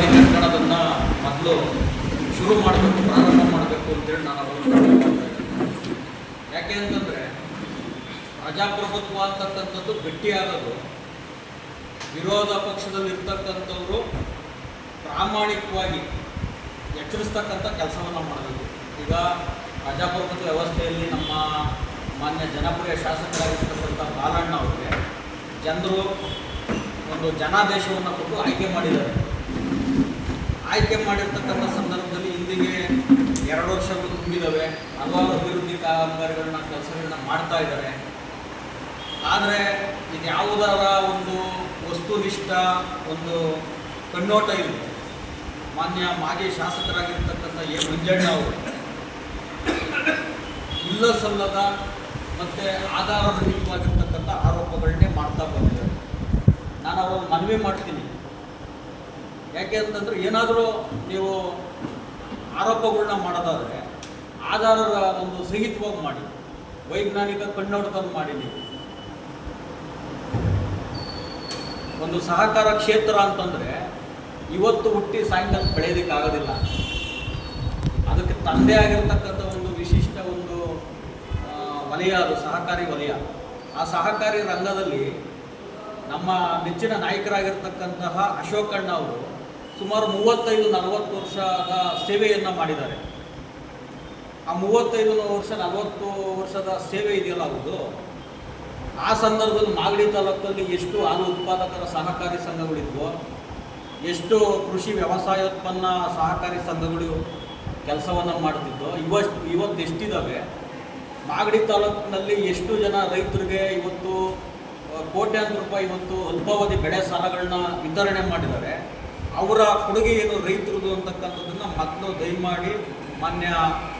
ಕನ್ನಡದನ್ನ ಮೊದಲು ಶುರು ಮಾಡಬೇಕು, ಪ್ರಾರಂಭ ಮಾಡಬೇಕು ಅಂತೇಳಿ ನಾನು ಅವರು ಯಾಕೆ ಅಂತಂದರೆ ಪ್ರಜಾಪ್ರಭುತ್ವ ಅಂತಕ್ಕಂಥದ್ದು ಗಟ್ಟಿಯಾಗೋದು ವಿರೋಧ ಪಕ್ಷದಲ್ಲಿರ್ತಕ್ಕಂಥವರು ಪ್ರಾಮಾಣಿಕವಾಗಿ ಎಚ್ಚರಿಸ್ತಕ್ಕಂಥ ಕೆಲಸವನ್ನು ಮಾಡಬೇಕು. ಈಗ ಪ್ರಜಾಪ್ರಭುತ್ವ ವ್ಯವಸ್ಥೆಯಲ್ಲಿ ನಮ್ಮ ಮಾನ್ಯ ಜನಪ್ರಿಯ ಶಾಸಕರಾಗಿರ್ತಕ್ಕಂಥ ಬಾಲಣ್ಣ ಅವರಿಗೆ ಜನರು ಒಂದು ಜನಾದೇಶವನ್ನು ಕೊಟ್ಟು ಆಯ್ಕೆ ಮಾಡಿದ್ದಾರೆ. ಆಯ್ಕೆ ಮಾಡಿರ್ತಕ್ಕಂಥ ಸಂದರ್ಭದಲ್ಲಿ ಇಂದಿಗೆ ಎರಡು ವರ್ಷಗಳು ತುಂಬಿದ್ದಾವೆ ಹಲವಾರು ಅಭಿವೃದ್ಧಿ ಕಾಮಗಾರಿಗಳನ್ನ ಕೆಲಸಗಳನ್ನ ಮಾಡ್ತಾ ಇದ್ದಾರೆ. ಆದರೆ ಇದು ಯಾವುದರ ಒಂದು ವಸ್ತುನಿಷ್ಠ ಒಂದು ಕಣ್ಣೋಟ ಇಲ್ಲ. ಮಾನ್ಯ ಮಾಜಿ ಶಾಸಕರಾಗಿರ್ತಕ್ಕಂಥ ಎ. ಮಂಜಣ್ಣ ಅವರು. ಇಲ್ಲ ಸಲ್ಲದ ಮತ್ತು ಆಧಾರರಹಿತವಾಗಿರ್ತಕ್ಕಂಥ ಆರೋಪಗಳನ್ನೇ ಮಾಡ್ತಾ ಬಂದಿದ್ದಾರೆ. ನಾನು ಅವರನ್ನು ಮನವಿ ಮಾಡ್ತೀನಿ. ಯಾಕೆ ಅಂತಂದರೆ ಏನಾದರೂ ನೀವು ಆರೋಪಗಳನ್ನ ಮಾಡೋದಾದರೆ ಆಧಾರದ ಒಂದು ಸಹಿತವಾಗಿ ಮಾಡಿ, ವೈಜ್ಞಾನಿಕ ಕಣ್ಣೋಟದಲ್ಲಿ ಮಾಡಿ ನೀವು. ಒಂದು ಸಹಕಾರ ಕ್ಷೇತ್ರ ಅಂತಂದರೆ ಇವತ್ತು ಹುಟ್ಟಿ ಸಾಯಂಕಾಲ ಬೆಳೆಯೋದಕ್ಕಾಗೋದಿಲ್ಲ. ಅದಕ್ಕೆ ತಂದೆ ಆಗಿರ್ತಕ್ಕಂಥ ಒಂದು ವಿಶಿಷ್ಟ ಒಂದು ವಲಯ ಅದು, ಸಹಕಾರಿ ವಲಯ. ಆ ಸಹಕಾರಿ ರಂಗದಲ್ಲಿ ನಮ್ಮ ನೆಚ್ಚಿನ ನಾಯಕರಾಗಿರ್ತಕ್ಕಂತಹ ಅಶೋಕಣ್ಣ ಅವರು ಸುಮಾರು ಮೂವತ್ತೈದು, ನಲವತ್ತು ವರ್ಷದ ಸೇವೆಯನ್ನು ಮಾಡಿದ್ದಾರೆ. ಆ ಮೂವತ್ತೈದು ವರ್ಷ, ನಲವತ್ತು ವರ್ಷದ ಸೇವೆ ಇದೆಯಲ್ಲ ಅವ್ರದ್ದು? ಆ ಸಂದರ್ಭದಲ್ಲಿ ಮಾಗಡಿ ತಾಲೂಕಲ್ಲಿ ಎಷ್ಟು ಹಾಲು ಉತ್ಪಾದಕರ ಸಹಕಾರಿ ಸಂಘಗಳಿದ್ವು, ಎಷ್ಟು ಕೃಷಿ ವ್ಯವಸಾಯೋತ್ಪನ್ನ ಸಹಕಾರಿ ಸಂಘಗಳು ಕೆಲಸವನ್ನು ಮಾಡ್ತಿದ್ದೋ ಇವಷ್ಟು, ಇವತ್ತು ಎಷ್ಟಿದ್ದಾವೆ ಮಾಗಡಿ ತಾಲೂಕಿನಲ್ಲಿ ಎಷ್ಟು ಜನ ರೈತರಿಗೆ ಇವತ್ತು ಕೋಟ್ಯಾಂತರ ರೂಪಾಯಿ ಇವತ್ತು ಅಲ್ಪಾವಧಿ ಬೆಳೆ ಸಾಲಗಳನ್ನ ವಿತರಣೆ ಮಾಡಿದ್ದಾರೆ? ಅವರ ಕೊಡುಗೆ ಏನು ರೈತರದು ಅಂತಕ್ಕಂಥದ್ದನ್ನು ಮೊದಲು ದಯಮಾಡಿ ಮಾನ್ಯ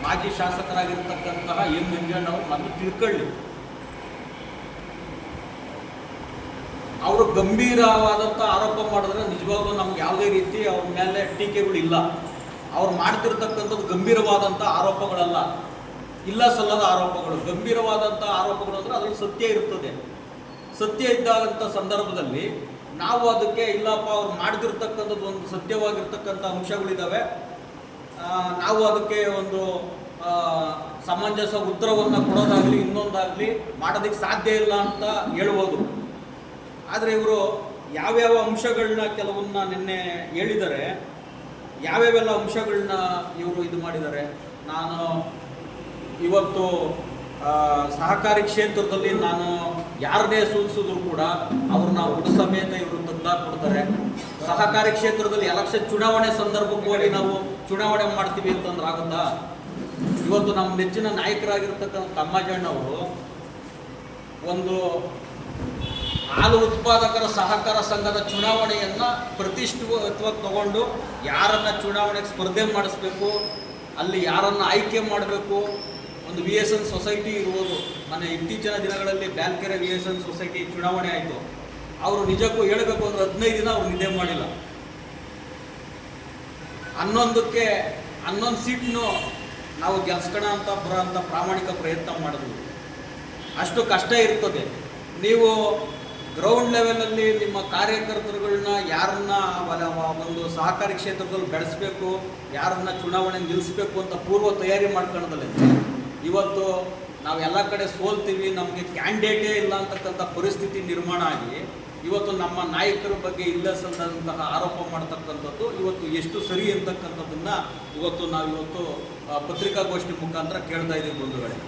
ಮಾಜಿ ಶಾಸಕರಾಗಿರ್ತಕ್ಕಂತಹ ಎಂ ಮಂಜಣ್ಣ ಅವರು ಮೊದಲು ತಿಳ್ಕೊಳ್ಳಿ. ಅವರು ಗಂಭೀರವಾದಂಥ ಆರೋಪ ಮಾಡಿದ್ರೆ ನಿಜವಾಗ್ಲೂ ನಮ್ಗೆ ಯಾವುದೇ ರೀತಿ ಅವ್ರ ಮೇಲೆ ಟೀಕೆಗಳಿಲ್ಲ ಅವ್ರು ಮಾಡ್ತಿರ್ತಕ್ಕಂಥದ್ದು ಗಂಭೀರವಾದಂಥ ಆರೋಪಗಳಲ್ಲ. ಇಲ್ಲ ಸಲ್ಲದ ಆರೋಪಗಳು. ಗಂಭೀರವಾದಂಥ ಆರೋಪಗಳು ಅಂದರೆ ಅದರಲ್ಲಿ ಸತ್ಯ ಇರ್ತದೆ. ಸತ್ಯ ಇದ್ದಾದಂಥ ಸಂದರ್ಭದಲ್ಲಿ ನಾವು ಅದಕ್ಕೆ ಇಲ್ಲಪ್ಪ, ಅವ್ರು ಮಾಡದಿರ್ತಕ್ಕಂಥದ್ದು ಒಂದು ಸತ್ಯವಾಗಿರ್ತಕ್ಕಂಥ ಅಂಶಗಳಿದ್ದಾವೆ ನಾವು ಅದಕ್ಕೆ ಒಂದು ಸಮಂಜಸ ಉತ್ತರವನ್ನು ಕೊಡೋದಾಗಲಿ, ಇನ್ನೊಂದಾಗಲಿ ಮಾಡೋದಕ್ಕೆ ಸಾಧ್ಯ ಇಲ್ಲ ಅಂತ ಹೇಳ್ಬೋದು. ಆದರೆ ಇವರು ಯಾವ್ಯಾವ ಅಂಶಗಳನ್ನ ಕೆಲವನ್ನ ನಿನ್ನೆ ಹೇಳಿದ್ದಾರೆ ಯಾವ್ಯಾವೆಲ್ಲ ಅಂಶಗಳನ್ನ ಇವರು ಇದು ಮಾಡಿದ್ದಾರೆ, ನಾನು ಇವತ್ತು ಸಹಕಾರಿ ಕ್ಷೇತ್ರದಲ್ಲಿ ನಾನು ಯಾರನ್ನೇ ಸೂಚಿಸಿದ್ರು ಕೂಡ ಅವ್ರನ್ನ ಉಡ ಸಮೇತ ಇವರು ಕೊಡ್ತಾರೆ. ಸಹಕಾರಿ ಕ್ಷೇತ್ರದಲ್ಲಿ ಎಲೆಕ್ಷನ್ ಚುನಾವಣೆ ಸಂದರ್ಭಕ್ಕೆ ಹೋಗಿ ನಾವು ಚುನಾವಣೆ ಮಾಡ್ತೀವಿ ಅಂತಂದ್ರೆ ಆಗುತ್ತಾ? ಇವತ್ತು ನಮ್ಮ ನೆಚ್ಚಿನ ನಾಯಕರಾಗಿರ್ತಕ್ಕಂಥ ತಮ್ಮಜಣ್ಣವರು ಒಂದು ಹಾಲು ಉತ್ಪಾದಕರ ಸಹಕಾರ ಸಂಘದ ಚುನಾವಣೆಯನ್ನು ಪ್ರತಿಷ್ಠಿತವಾಗಿ ತಗೊಂಡು ಯಾರನ್ನ ಚುನಾವಣೆಗೆ ಸ್ಪರ್ಧೆ ಮಾಡಿಸ್ಬೇಕು, ಅಲ್ಲಿ ಯಾರನ್ನ ಆಯ್ಕೆ ಮಾಡಬೇಕು ಒಂದು ವಿ ಎಸ್ ಎನ್ ಸೊಸೈಟಿ ಇರ್ಬೋದು. ಮೊನ್ನೆ ಇತ್ತೀಚಿನ ದಿನಗಳಲ್ಲಿ Byalkere V S N society ಚುನಾವಣೆ ಆಯಿತು. ಅವರು ನಿಜಕ್ಕೂ ಹೇಳಬೇಕು ಅಂದ್ರೆ ಹದಿನೈದು ದಿನ ಅವ್ರು ನಿದ್ದೆ ಮಾಡಿಲ್ಲ. ಹನ್ನೊಂದಕ್ಕೆ ಹನ್ನೊಂದು ಸೀಟ್ನು ನಾವು ಗೆಲ್ಸ್ಕೋಣ ಅಂತ ಬರೋ ಅಂತ ಪ್ರಾಮಾಣಿಕ ಪ್ರಯತ್ನ ಮಾಡಿದ್ವಿ. ಅಷ್ಟು ಕಷ್ಟ ಇರ್ತದೆ. ನೀವು ಗ್ರೌಂಡ್ ಲೆವೆಲಲ್ಲಿ ನಿಮ್ಮ ಕಾರ್ಯಕರ್ತರುಗಳನ್ನ ಯಾರನ್ನ ಒಂದು ಸಹಕಾರಿ ಕ್ಷೇತ್ರದಲ್ಲಿ ಬೆಳೆಸಬೇಕು, ಯಾರನ್ನ ಚುನಾವಣೆ ನಿಲ್ಲಿಸಬೇಕು ಅಂತ ಪೂರ್ವ ತಯಾರಿ ಮಾಡ್ಕೊಳ್ಳೋದಲ್ಲ ಇವತ್ತು ನಾವೆಲ್ಲ ಕಡೆ ಸೋಲ್ತೀವಿ, ನಮಗೆ ಕ್ಯಾಂಡಿಡೇಟೇ ಇಲ್ಲ ಅಂತಕ್ಕಂಥ ಪರಿಸ್ಥಿತಿ ನಿರ್ಮಾಣ ಆಗಿ ಇವತ್ತು ನಮ್ಮ ನಾಯಕರ ಬಗ್ಗೆ ಇಲ್ಲಸಂತಹ ಆರೋಪ ಮಾಡ್ತಕ್ಕಂಥದ್ದು ಇವತ್ತು ಎಷ್ಟು ಸರಿ ಅಂತಕ್ಕಂಥದ್ದನ್ನ ಇವತ್ತು ನಾವು ಇವತ್ತು ಪತ್ರಿಕಾಗೋಷ್ಠಿ ಮುಖಾಂತರ ಕೇಳ್ತಾ ಇದ್ದೀವಿ ಬಂಧುಗಳೇ.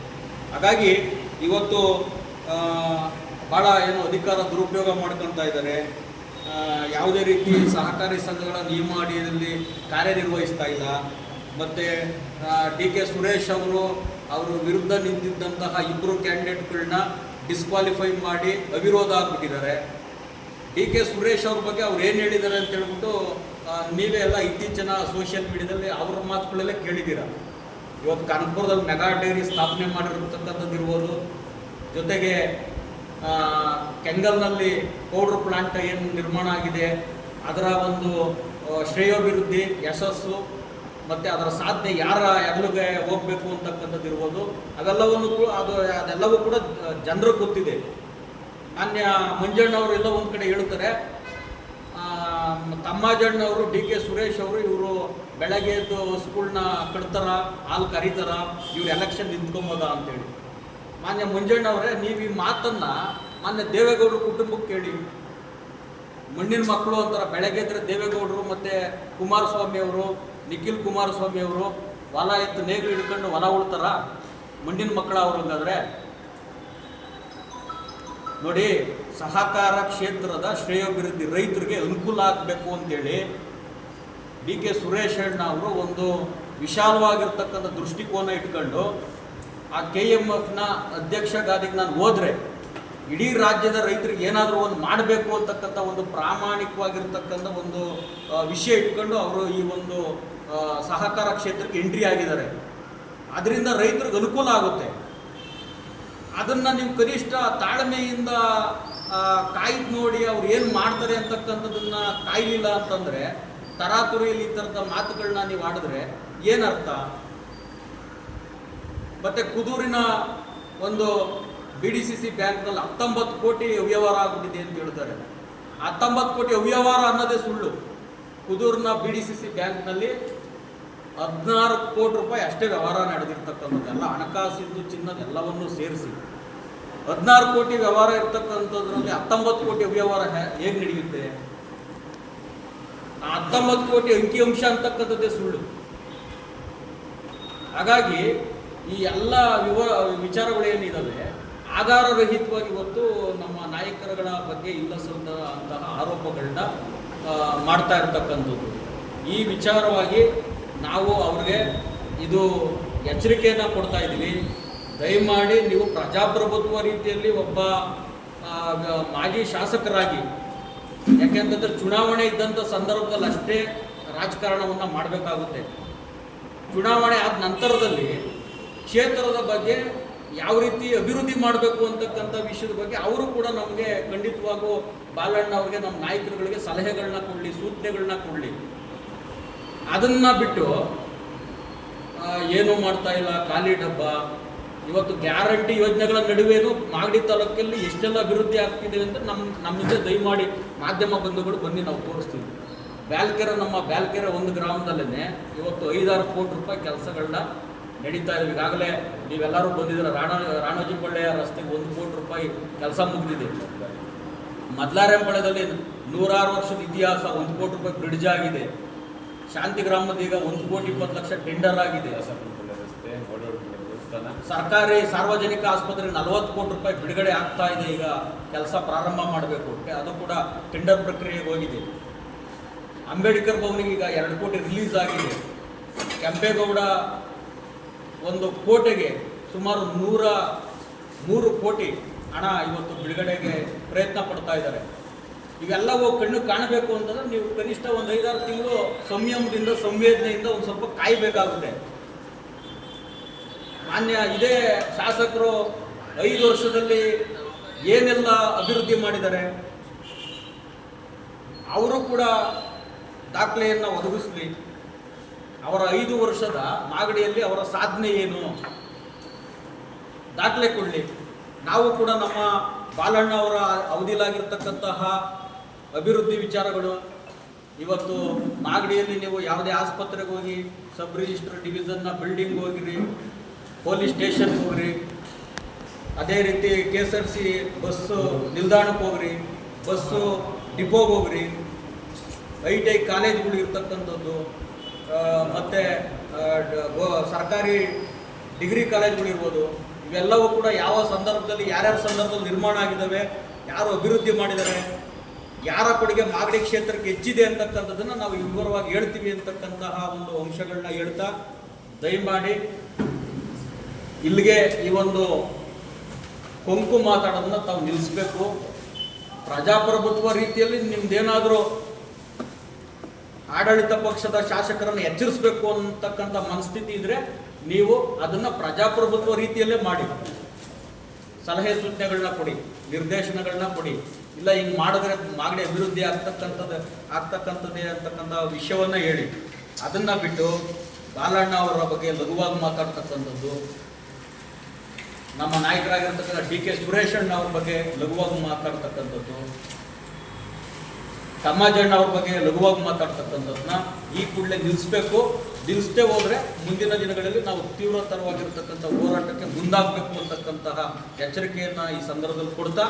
ಹಾಗಾಗಿ ಇವತ್ತು ಭಾಳ ಏನು ಅಧಿಕಾರ ದುರುಪಯೋಗ ಮಾಡ್ಕೊತಾ ಇದ್ದಾರೆ. ಯಾವುದೇ ರೀತಿ ಸಹಕಾರಿ ಸಂಘಗಳ ನಿಯಮ ಅಡಿಯಲ್ಲಿ ಕಾರ್ಯನಿರ್ವಹಿಸ್ತಾ ಇಲ್ಲ. ಮತ್ತು ಡಿ ಕೆ ಸುರೇಶ್ ಅವರು ಅವರು ವಿರುದ್ಧ ನಿಂತಿದ್ದಂತಹ ಇಬ್ಬರು ಕ್ಯಾಂಡಿಡೇಟ್ಗಳನ್ನ ಡಿಸ್ಕ್ವಾಲಿಫೈ ಮಾಡಿ ಅವಿರೋಧ ಆಗ್ಬಿಟ್ಟಿದ್ದಾರೆ. ಡಿ ಕೆ ಸುರೇಶ್ ಅವ್ರ ಬಗ್ಗೆ ಅವ್ರು ಏನು ಹೇಳಿದ್ದಾರೆ ಅಂತ ಹೇಳ್ಬಿಟ್ಟು ನೀವೇ ಎಲ್ಲ ಇತ್ತೀಚಿನ ಸೋಷಿಯಲ್ ಮೀಡಿಯಾದಲ್ಲಿ ಅವ್ರ ಮಾತುಗಳೆಲ್ಲ ಕೇಳಿದ್ದೀರ. ಇವತ್ತು ಕಾನ್ಪುರದಲ್ಲಿ ಮೆಗಾ ಡೈರಿ ಸ್ಥಾಪನೆ ಮಾಡಿರ್ತಕ್ಕಂಥದ್ದು ಇರ್ಬೋದು ಜೊತೆಗೆ ಕೆಂಗಲ್ನಲ್ಲಿ ಪೌಡ್ರ್ ಪ್ಲಾಂಟ್ ಏನು ನಿರ್ಮಾಣ ಆಗಿದೆ. ಅದರ ಒಂದು ಶ್ರೇಯೋಭಿವೃದ್ಧಿ ಯಶಸ್ಸು ಮತ್ತು ಅದರ ಸಾಧನೆ ಯಾರ ಹೆಗಲಿಗೆ ಹೋಗಬೇಕು ಅಂತಕ್ಕಂಥದ್ದು ಇರ್ಬೋದು. ಅವೆಲ್ಲವನ್ನು ಕೂಡ ಅದು, ಅದೆಲ್ಲವೂ ಕೂಡ ಜನರಿಗೆ ಗೊತ್ತಿದೆ. ಮಾನ್ಯ ಮಂಜಣ್ಣವರು ಎಲ್ಲ ಒಂದು ಕಡೆ ಹೇಳ್ತಾರೆ ತಮ್ಮಾಜಣ್ಣವರು ಡಿ ಕೆ ಸುರೇಶ್ ಅವರು ಇವರು ಬೆಳಗ್ಗೆ ಎದ್ದು ಸ್ಕೂಲ್ನ ಕಟ್ತಾರ, ಹಾಲು ಕರೀತಾರ, ಇವ್ರು ಎಲೆಕ್ಷನ್ ನಿಂತ್ಕೊಂಬೋದ ಅಂತೇಳಿ. ಮಾನ್ಯ ಮುಂಜಣ್ಣವರೇ ನೀವು ಈ ಮಾತನ್ನ ಮಾನ್ಯ ದೇವೇಗೌಡರು ಕುಟುಂಬಕ್ಕೆ ಕೇಳಿ. ಮಣ್ಣಿನ ಮಕ್ಕಳು ಅಂತಾರ, ಬೆಳಗ್ಗೆ ಎದ್ರೆ ದೇವೇಗೌಡರು ಮತ್ತು ಕುಮಾರಸ್ವಾಮಿ ಅವರು ನಿಖಿಲ್ ಕುಮಾರಸ್ವಾಮಿ ಅವರು ಹೊಲ ಎತ್ತು ನೇಗಿಲು ಹಿಡ್ಕೊಂಡು ಹೊಲ ಉಳ್ತಾರ. ಮಣ್ಣಿನ ಮಕ್ಕಳ ಅವರು ಹಂಗಾದ್ರೆ. ನೋಡಿ, ಸಹಕಾರ ಕ್ಷೇತ್ರದ ಶ್ರೇಯೋಭಿವೃದ್ಧಿ ರೈತರಿಗೆ ಅನುಕೂಲ ಆಗಬೇಕು ಅಂತೇಳಿ ಡಿ ಕೆ ಸುರೇಶ್ ಅಣ್ಣ ಅವರು ಒಂದು ವಿಶಾಲವಾಗಿರ್ತಕ್ಕಂಥ ದೃಷ್ಟಿಕೋನ ಇಟ್ಕೊಂಡು ಆ ಕೆ ಎಂ ಎಫ್ನ ಅಧ್ಯಕ್ಷ ಗಾದಿಗೆ ನಾನು ಹೋದರೆ ಇಡೀ ರಾಜ್ಯದ ರೈತರಿಗೆ ಏನಾದರೂ ಒಂದು ಮಾಡಬೇಕು ಅಂತಕ್ಕಂಥ ಒಂದು ಪ್ರಾಮಾಣಿಕವಾಗಿರ್ತಕ್ಕಂಥ ಒಂದು ವಿಷಯ ಇಟ್ಕೊಂಡು ಅವರು ಈ ಒಂದು ಸಹಕಾರ ಕ್ಷೇತ್ರಕ್ಕೆ ಎಂಟ್ರಿ ಆಗಿದ್ದಾರೆ. ಅದರಿಂದ ರೈತರಿಗೆ ಅನುಕೂಲ ಆಗುತ್ತೆ. ಅದನ್ನ ನೀವು ಕನಿಷ್ಠ ತಾಳ್ಮೆಯಿಂದ ಕಾಯ್ದು ನೋಡಿ ಅವ್ರು ಏನು ಮಾಡ್ತಾರೆ ಅಂತಕ್ಕಂಥದ್ದನ್ನು ಕಾಯಲಿಲ್ಲ ಅಂತಂದ್ರೆ, ತರಾತುರಿಯಲ್ಲಿ ಈ ಥರದ ಮಾತುಗಳನ್ನ ನೀವು ಆಡಿದ್ರೆ ಏನರ್ಥ? ಮತ್ತೆ ಕುದೂರಿನ ಒಂದು ಬಿ ಡಿ ಸಿ ಸಿ ಬ್ಯಾಂಕ್ನಲ್ಲಿ ಹತ್ತೊಂಬತ್ತು ಕೋಟಿ ಅವ್ಯವಹಾರ ಆಗ್ಬಿಟ್ಟಿದೆ ಅಂತ ಹೇಳ್ತಾರೆ ಹತ್ತೊಂಬತ್ತು ಕೋಟಿ ಅವ್ಯವಹಾರ ಅನ್ನೋದೇ ಸುಳ್ಳು. ಕುದೂರಿನ ಬಿ ಡಿ ಸಿ ಸಿ ಬ್ಯಾಂಕ್ನಲ್ಲಿ ಹದಿನಾರು ಕೋಟಿ ರೂಪಾಯಿ ಅಷ್ಟೇ ವ್ಯವಹಾರ ನಡೆದಿರ್ತಕ್ಕಂಥದ್ದು ಎಲ್ಲ ಹಣಕಾಸಿಂದು ಚಿನ್ನದೆಲ್ಲವನ್ನೂ ಸೇರಿಸಿ. ಹದಿನಾರು ಕೋಟಿ ವ್ಯವಹಾರ ಇರ್ತಕ್ಕಂಥದ್ರಲ್ಲಿ ಹತ್ತೊಂಬತ್ತು ಕೋಟಿ ವ್ಯವಹಾರ ಹೇಗೆ ನಡೆಯುತ್ತೆ? ಆ ಹತ್ತೊಂಬತ್ತು ಕೋಟಿ ಅಂಕಿಅಂಶ ಅಂತಕ್ಕಂಥದ್ದೇ ಸುಳ್ಳು. ಹಾಗಾಗಿ ಈ ಎಲ್ಲ ವಿವ, ವಿಚಾರಗಳು ಏನಿದಾವೆ, ಆಧಾರರಹಿತವಾಗಿ ಇವತ್ತು ನಮ್ಮ ನಾಯಕರುಗಳ ಬಗ್ಗೆ ಇಲ್ಲಸಂದ ಅಂತಹ ಆರೋಪಗಳನ್ನ ಮಾಡ್ತಾ ಇರ್ತಕ್ಕಂಥದ್ದು. ಈ ವಿಚಾರವಾಗಿ ನಾವು ಅವ್ರಿಗೆ ಇದು ಎಚ್ಚರಿಕೆಯನ್ನು ಕೊಡ್ತಾ ಇದ್ದೀವಿ. ದಯಮಾಡಿ ನೀವು ಪ್ರಜಾಪ್ರಭುತ್ವ ರೀತಿಯಲ್ಲಿ ಒಬ್ಬ ಮಾಜಿ ಶಾಸಕರಾಗಿ, ಯಾಕೆಂತಂದ್ರೆ ಚುನಾವಣೆ ಇದ್ದಂಥ ಸಂದರ್ಭದಲ್ಲಿ ಅಷ್ಟೇ ರಾಜಕಾರಣವನ್ನು ಮಾಡಬೇಕಾಗುತ್ತೆ. ಚುನಾವಣೆ ಆದ ನಂತರದಲ್ಲಿ ಕ್ಷೇತ್ರದ ಬಗ್ಗೆ ಯಾವ ರೀತಿ ಅಭಿವೃದ್ಧಿ ಮಾಡಬೇಕು ಅಂತಕ್ಕಂಥ ವಿಷಯದ ಬಗ್ಗೆ ಅವರು ಕೂಡ ನಮಗೆ ಖಂಡಿತವಾಗೂ ಬಾಲಣ್ಣ ಅವರಿಗೆ ನಮ್ಮ ನಾಯಕರುಗಳಿಗೆ ಸಲಹೆಗಳನ್ನ ಕೊಡಲಿ, ಸೂಚನೆಗಳನ್ನ ಕೊಡಲಿ. ಅದನ್ನ ಬಿಟ್ಟು ಏನೂ ಮಾಡ್ತಾ ಇಲ್ಲ, ಖಾಲಿ ಡಬ್ಬ. ಇವತ್ತು ಗ್ಯಾರಂಟಿ ಯೋಜನೆಗಳ ನಡುವೆನೂ ಮಾಗಡಿ ತಾಲೂಕಲ್ಲಿ ಎಷ್ಟೆಲ್ಲ ಅಭಿವೃದ್ಧಿ ಆಗ್ತಿದೆ ಅಂತ ನಮ್ಮ ಜೊತೆ ದಯಮಾಡಿ ಮಾಧ್ಯಮ ಬಂಧುಗಳು ಬನ್ನಿ, ನಾವು ತೋರಿಸ್ತೀವಿ. ಬ್ಯಾಲ್ಕೆರೆ ನಮ್ಮ ಬ್ಯಾಲ್ಕೆರೆ ಒಂದು ಗ್ರಾಮದಲ್ಲೇ ಇವತ್ತು ಐದಾರು ಕೋಟಿ ರೂಪಾಯಿ ಕೆಲಸಗಳನ್ನ ನಡೀತಾ ಇದೆ ಈಗಾಗಲೇ ನೀವೆಲ್ಲರೂ ಬಂದಿದ್ದೀರ, ರಾಣ ರಾಣೋಜಿಪಳ್ಳೆಯ ರಸ್ತೆಗೆ ಒಂದು ಕೋಟಿ ರೂಪಾಯಿ ಕೆಲಸ ಮುಗಿದಿದೆ. ಮದ್ಲಾರೆಂಬಳದಲ್ಲಿ ನೂರಾರು ವರ್ಷದ ಇತಿಹಾಸ, ಒಂದು ಕೋಟಿ ರೂಪಾಯಿ ಬ್ರಿಡ್ಜ್ ಆಗಿದೆ. ಶಾಂತಿ ಗ್ರಾಮದ ಈಗ ಒಂದು ಕೋಟಿ ಇಪ್ಪತ್ತು ಲಕ್ಷ ಟೆಂಡರ್ ಆಗಿದೆ. ಸರ್ಕಾರಿ ಸಾರ್ವಜನಿಕ ಆಸ್ಪತ್ರೆ ನಲವತ್ತು ಕೋಟಿ ರೂಪಾಯಿ ಬಿಡುಗಡೆ ಆಗ್ತಾ ಇದೆ. ಈಗ ಕೆಲಸ ಪ್ರಾರಂಭ ಮಾಡಬೇಕು. ಅದು ಕೂಡ ಟೆಂಡರ್ ಪ್ರಕ್ರಿಯೆಗೆ ಹೋಗಿದೆ. ಅಂಬೇಡ್ಕರ್ ಭವನಿಗೆ ಈಗ ಎರಡು ಕೋಟಿ ರಿಲೀಸ್ ಆಗಿದೆ. ಕೆಂಪೇಗೌಡ ಒಂದು ಕೋಟೆಗೆ ಸುಮಾರು ನೂರ ಮೂರು ಕೋಟಿ ಹಣ ಇವತ್ತು ಬಿಡುಗಡೆಗೆ ಪ್ರಯತ್ನ ಪಡ್ತಾ ಇದ್ದಾರೆ. ಇವೆಲ್ಲವೂ ಕಣ್ಣು ಕಾಣಬೇಕು ಅಂತಂದ್ರೆ ನೀವು ಕನಿಷ್ಠ ಒಂದು ಐದಾರು ತಿಂಗಳು ಸಂಯಮದಿಂದ, ಸಂವೇದನೆಯಿಂದ ಒಂದು ಸ್ವಲ್ಪ ಕಾಯಬೇಕಾಗುತ್ತೆ. ಮಾನ್ಯ ಇದೇ ಶಾಸಕರು ಐದು ವರ್ಷದಲ್ಲಿ ಏನೆಲ್ಲ ಅಭಿವೃದ್ಧಿ ಮಾಡಿದ್ದಾರೆ, ಅವರು ಕೂಡ ದಾಖಲೆಯನ್ನು ಒದಗಿಸ್ಲಿ. ಅವರ ಐದು ವರ್ಷದ ಮಾಗಡಿಯಲ್ಲಿ ಅವರ ಸಾಧನೆ ಏನು? ದಾಖಲೆ ಕೊಡಲಿ ನಾವು ಕೂಡ ನಮ್ಮ ಬಾಲಣ್ಣ ಅವರ ಅವಧಿಲಾಗಿರ್ತಕ್ಕಂತಹ ಅಭಿವೃದ್ಧಿ ವಿಚಾರಗಳು. ಇವತ್ತು ಮಾಗಡಿಯಲ್ಲಿ ನೀವು ಯಾವುದೇ ಆಸ್ಪತ್ರೆಗೆ ಹೋಗಿ, ಸಬ್ ರಿಜಿಸ್ಟರ್ ಡಿವಿಷನ್ನ ಬಿಲ್ಡಿಂಗ್ ಹೋಗಿರಿ, ಪೊಲೀಸ್ ಸ್ಟೇಷನ್ಗೆ ಹೋಗ್ರಿ, ಅದೇ ರೀತಿ K S R T C ನಿಲ್ದಾಣಕ್ಕೆ ಹೋಗ್ರಿ, ಬಸ್ಸು ಡಿಪೋಗೆ ಹೋಗ್ರಿ, ಐ ಟಿ ಐ ಕಾಲೇಜ್ಗಳು ಇರ್ತಕ್ಕಂಥದ್ದು ಮತ್ತೆ ಸರ್ಕಾರಿ ಡಿಗ್ರಿ ಕಾಲೇಜ್ಗಳು ಇರ್ಬೋದು. ಇವೆಲ್ಲವೂ ಕೂಡ ಯಾವ ಸಂದರ್ಭದಲ್ಲಿ, ಯಾರ್ಯಾರ ಸಂದರ್ಭದಲ್ಲಿ ನಿರ್ಮಾಣ ಆಗಿದ್ದಾವೆ, ಯಾರು ಅಭಿವೃದ್ಧಿ ಮಾಡಿದ್ದಾರೆ, ಯಾರ ಕೊಡುಗೆ ಮಾಗಡಿ ಕ್ಷೇತ್ರಕ್ಕೆ ಹೆಚ್ಚಿದೆ ಅಂತಕ್ಕಂಥದ್ದನ್ನು ನಾವು ವಿವರವಾಗಿ ಹೇಳ್ತೀವಿ ಅಂತಕ್ಕಂತಹ ಒಂದು ಅಂಶಗಳನ್ನ ಹೇಳ್ತಾ ದಯಮಾಡಿ ಇಲ್ಲಿಗೆ ಈ ಒಂದು ಕೊಂಕು ಮಾತಾಡೋದನ್ನ ತಾವು ನಿಲ್ಲಿಸ್ಬೇಕು. ಪ್ರಜಾಪ್ರಭುತ್ವ ರೀತಿಯಲ್ಲಿ ನಿಮ್ದೇನಾದರೂ ಆಡಳಿತ ಪಕ್ಷದ ಶಾಸಕರನ್ನು ಎಚ್ಚರಿಸಬೇಕು ಅಂತಕ್ಕಂಥ ಮನಸ್ಥಿತಿ ಇದ್ರೆ ನೀವು ಅದನ್ನು ಪ್ರಜಾಪ್ರಭುತ್ವ ರೀತಿಯಲ್ಲೇ ಮಾಡಿ. ಸಲಹೆ ಸೂಚನೆಗಳನ್ನ ಕೊಡಿ, ನಿರ್ದೇಶನಗಳನ್ನ ಕೊಡಿ. ಇಲ್ಲ ಹಿಂಗೆ ಮಾಡಿದ್ರೆ ಮಾಗಡಿ ಅಭಿವೃದ್ಧಿ ಆಗ್ತಕ್ಕಂಥದ್ದು, ಆಗ್ತಕ್ಕಂಥದ್ದೇ ಅಂತಕ್ಕಂಥ ವಿಷಯವನ್ನು ಹೇಳಿ. ಅದನ್ನು ಬಿಟ್ಟು ಬಾಲಣ್ಣ ಅವರ ಬಗ್ಗೆ ಲಘುವಾಗಿ ಮಾತಾಡ್ತಕ್ಕಂಥದ್ದು, ನಮ್ಮ ನಾಯಕರಾಗಿರ್ತಕ್ಕಂಥ ಡಿ ಕೆ ಸುರೇಶ್ ಅಣ್ಣ ಅವ್ರ ಬಗ್ಗೆ ಲಘುವಾಗಿ ಮಾತಾಡ್ತಕ್ಕಂಥದ್ದು ತಮ್ಮಾಜಣ್ಣ ಅವ್ರ ಬಗ್ಗೆ ಲಘುವಾಗಿ ಮಾತಾಡ್ತಕ್ಕಂಥದ್ದನ್ನ ಈ ಕೂಡಲೇ ನಿಲ್ಲಿಸ್ಬೇಕು ನಿಲ್ಲಿಸದೆ ಹೋದರೆ ಮುಂದಿನ ದಿನಗಳಲ್ಲಿ ನಾವು ತೀವ್ರತರವಾಗಿರ್ತಕ್ಕಂಥ ಹೋರಾಟಕ್ಕೆ ಮುಂದಾಗಬೇಕು ಅಂತಕ್ಕಂತಹ ಎಚ್ಚರಿಕೆಯನ್ನು ಈ ಸಂದರ್ಭದಲ್ಲಿ ಕೊಡ್ತಾ,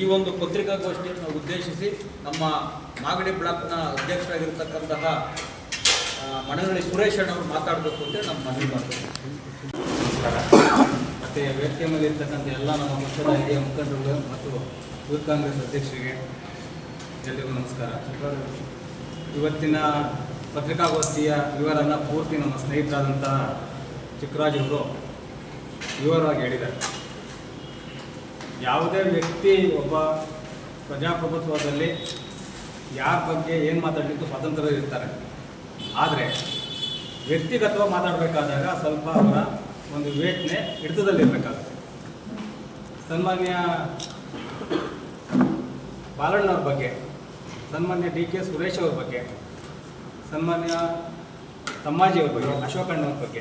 ಈ ಒಂದು ಪತ್ರಿಕಾಗೋಷ್ಠಿಯನ್ನು ಉದ್ದೇಶಿಸಿ ನಮ್ಮ ಮಾಗಡಿ ಬ್ಲಾಕ್ನ ಅಧ್ಯಕ್ಷರಾಗಿರ್ತಕ್ಕಂತಹ ಮನಗಳಿ ಸುರೇಶ್ ಅಣ್ಣವರು ಮಾತಾಡಬೇಕು ಅಂತ ನಮ್ಮ ಮನವಿ ಮಾಡ್ತೀವಿ. ಮತ್ತು ವೇದಿಕೆ ಮೇಲೆ ಇರ್ತಕ್ಕಂಥ ಎಲ್ಲ ನಮ್ಮ ಪಕ್ಷದ ಹಿರಿಯ ಮುಖಂಡರುಗಳು ಮತ್ತು ಯೂತ್ ಕಾಂಗ್ರೆಸ್ ಅಧ್ಯಕ್ಷರಿಗೆ ಎಲ್ಲರಿಗೂ ನಮಸ್ಕಾರ. ಇವತ್ತಿನ ಪತ್ರಿಕಾಗೋಷ್ಠಿಯ ವಿವರನ್ನು ಪೂರ್ತಿ ನಮ್ಮ ಸ್ನೇಹಿತರಾದಂಥ ಚಿಕ್ಕರಾಜ್ ಅವರು ವಿವರವಾಗಿ ಹೇಳಿದ್ದಾರೆ. ಯಾವುದೇ ವ್ಯಕ್ತಿ ಒಬ್ಬ ಪ್ರಜಾಪ್ರಭುತ್ವದಲ್ಲಿ ಯಾರ ಬಗ್ಗೆ ಏನು ಮಾತಾಡಲಿಕ್ಕೂ ಸ್ವತಂತ್ರ ಇರ್ತಾರೆ. ಆದರೆ ವ್ಯಕ್ತಿಗತವಾಗಿ ಮಾತಾಡಬೇಕಾದಾಗ ಸ್ವಲ್ಪ ಅವರ ಒಂದು ವಿವೇಚನೆ ಹಿಡಿತದಲ್ಲಿರಬೇಕಾಗುತ್ತೆ. ಸನ್ಮಾನ್ಯ ಬಾಲಣ್ಣವ್ರ ಬಗ್ಗೆ, ಸನ್ಮಾನ್ಯ ಡಿ ಕೆ ಸುರೇಶ್ ಅವ್ರ ಬಗ್ಗೆ ಸನ್ಮಾನ್ಯ ತಮ್ಮಾಜಿಯವ್ರ ಬಗ್ಗೆ ಅಶೋಕಣ್ಣವ್ರ ಬಗ್ಗೆ.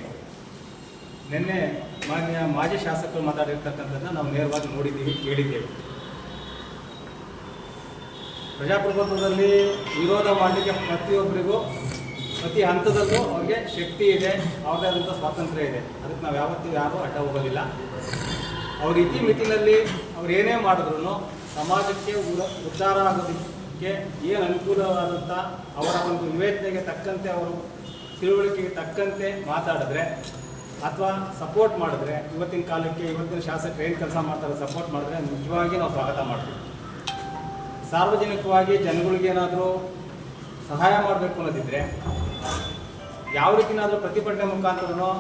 ನಿನ್ನೆ ಮಾನ್ಯ ಮಾಜಿ ಶಾಸಕರು ಮಾತಾಡಿರ್ತಕ್ಕಂಥದ್ದನ್ನ ನಾವು ನೇರವಾಗಿ ನೋಡಿದ್ದೀವಿ, ಕೇಳಿದ್ದೇವೆ. ಪ್ರಜಾಪ್ರಭುತ್ವದಲ್ಲಿ ವಿರೋಧ ಮಾಡಲಿಕ್ಕೆ ಪ್ರತಿಯೊಬ್ಬರಿಗೂ, ಪ್ರತಿ ಹಂತದಲ್ಲೂ ಅವ್ರಿಗೆ ಶಕ್ತಿ ಇದೆ ಅವ್ರದೇ ಆದಂಥ ಸ್ವಾತಂತ್ರ್ಯ ಇದೆ. ಅದಕ್ಕೆ ನಾವು ಯಾವತ್ತೂ ಯಾರೂ ಅಡ್ಡ ಹೋಗೋದಿಲ್ಲ ಅವ್ರ ಇತಿ ಮಿತಿನಲ್ಲಿ ಅವ್ರು ಏನೇ ಮಾಡಿದ್ರು ಸಮಾಜಕ್ಕೆ ಉದ- ಉದ್ಧಾರ ಆಗೋದಕ್ಕೆ ಏನು ಅನುಕೂಲವಾದಂಥ ಅವರ ಒಂದು ವಿವೇಚನೆಗೆ ತಕ್ಕಂತೆ ಅವರು, ತಿಳುವಳಿಕೆಗೆ ತಕ್ಕಂತೆ ಮಾತಾಡಿದ್ರೆ ಅಥವಾ ಸಪೋರ್ಟ್ ಮಾಡಿದ್ರೆ, ಇವತ್ತಿನ ಕಾಲಕ್ಕೆ ಇವತ್ತಿನ ಶಾಸಕರು ಏನು ಕೆಲಸ ಮಾಡ್ತಾರೆ ಸಪೋರ್ಟ್ ಮಾಡಿದ್ರೆ ನಿಜವಾಗಿ ನಾವು ಸ್ವಾಗತ ಮಾಡ್ತೀವಿ. ಸಾರ್ವಜನಿಕವಾಗಿ ಜನಗಳಿಗೇನಾದರೂ ಸಹಾಯ ಮಾಡಬೇಕು ಅನ್ನೋದಿದ್ರೆ, ಯಾವ ರೀತಿನಾದರೂ ಪ್ರತಿಭಟನೆ ಮುಖಾಂತರನೋ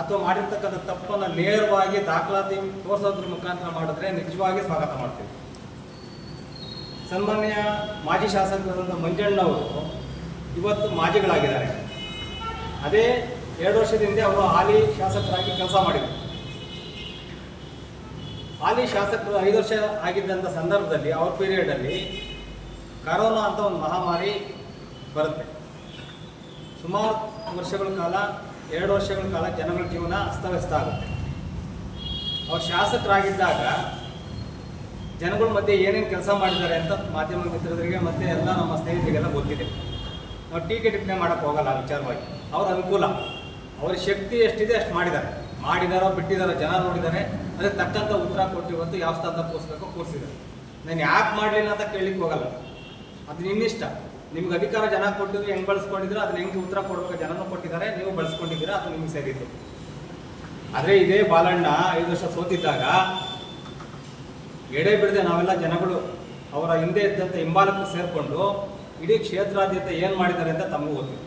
ಅಥವಾ ಮಾಡಿರ್ತಕ್ಕಂಥ ತಪ್ಪನ್ನು ನೇರವಾಗಿ ದಾಖಲಾತಿ ತೋರಿಸೋದ್ರ ಮುಖಾಂತರ ಮಾಡಿದ್ರೆ ನಿಜವಾಗಿ ಸ್ವಾಗತ ಮಾಡ್ತೀವಿ. ಸನ್ಮಾನ್ಯ ಮಾಜಿ ಶಾಸಕರಾದಂಥ ಮಂಜಣ್ಣವರು ಇವತ್ತು ಮಾಜಿಗಳಾಗಿದ್ದಾರೆ. ಅದೇ ಎರಡು ವರ್ಷದ ಹಿಂದೆ ಅವರು ಹಾಲಿ ಶಾಸಕರಾಗಿ ಕೆಲಸ ಮಾಡಿದರು. ಹಾಲಿ ಶಾಸಕರು ಐದು ವರ್ಷ ಆಗಿದ್ದಂಥ ಸಂದರ್ಭದಲ್ಲಿ ಅವ್ರ ಪೀರಿಯಡಲ್ಲಿ ಕರೋನಾ ಅಂತ ಒಂದು ಮಹಾಮಾರಿ ಬರುತ್ತೆ. ಸುಮಾರು ವರ್ಷಗಳ ಕಾಲ, ಎರಡು ವರ್ಷಗಳ ಕಾಲ ಜನಗಳ ಜೀವನ ಅಸ್ತವ್ಯಸ್ತ ಆಗುತ್ತೆ. ಅವ್ರು ಶಾಸಕರಾಗಿದ್ದಾಗ ಜನಗಳ ಮಧ್ಯೆ ಏನೇನು ಕೆಲಸ ಮಾಡಿದ್ದಾರೆ ಅಂತ ಮಾಧ್ಯಮ ಮಿತ್ರರಿಗೆ ಮತ್ತೆ ಎಲ್ಲ ನಮ್ಮ ಸ್ನೇಹಿತರಿಗೆಲ್ಲ ಗೊತ್ತಿದೆ. ನಾವು ಟೀಕೆ ಟಿಪ್ಪಣೆ ಮಾಡೋಕ್ಕೆ ಹೋಗಲ್ಲ ವಿಚಾರವಾಗಿ. ಅವ್ರ ಅನುಕೂಲ. ಅವ್ರ ಶಕ್ತಿ ಎಷ್ಟಿದೆ ಅಷ್ಟು ಮಾಡಿದ್ದಾರೆ. ಮಾಡಿದಾರೋ ಬಿಟ್ಟಿದಾರೋ ಜನ ನೋಡಿದ್ದಾರೆ ಅದಕ್ಕೆ ತಕ್ಕಂಥ ಉತ್ತರ ಕೊಟ್ಟಿವತ್ತು ಯಾವ ಸ್ಥಾನ ಕೂರಿಸ್ಬೇಕೋ ಕೂರಿಸಿದ್ದಾರೆ ನಾನು ಯಾಕೆ ಮಾಡಲಿಲ್ಲ ಅಂತ ಕೇಳಲಿಕ್ಕೆ ಹೋಗಲ್ಲ. ಅದು ನಿನ್ನಿಷ್ಟ ನಿಮ್ಗೆ ಅಧಿಕಾರ ಜನ ಕೊಟ್ಟಿದ್ರು, ಹೆಂಗೆ ಬಳಸ್ಕೊಂಡಿದ್ರು, ಅದನ್ನ ಹೆಂಗೆ ಉತ್ತರ ಕೊಡಬೇಕು ಜನನೂ ಕೊಟ್ಟಿದ್ದಾರೆ, ನೀವು ಬಳಸ್ಕೊಂಡಿದ್ದೀರಾ, ಅದು ನಿಮ್ಗೆ ಸೇರಿದ್ದು ಆದರೆ ಇದೇ ಬಾಲಣ್ಣ ಐದು ವರ್ಷ ಸೋತಿದ್ದಾಗ ಎಡೆ ಬಿಡದೆ ನಾವೆಲ್ಲ ಜನಗಳು ಅವರ ಹಿಂದೆ ಇದ್ದಂಥ ಹಿಂಬಾಲಕ್ಕೆ ಸೇರಿಕೊಂಡು ಇಡೀ ಕ್ಷೇತ್ರಾದ್ಯಂತ ಏನು ಮಾಡಿದ್ದಾರೆ ಅಂತ ತಮಗೂ ಗೊತ್ತಿದೆ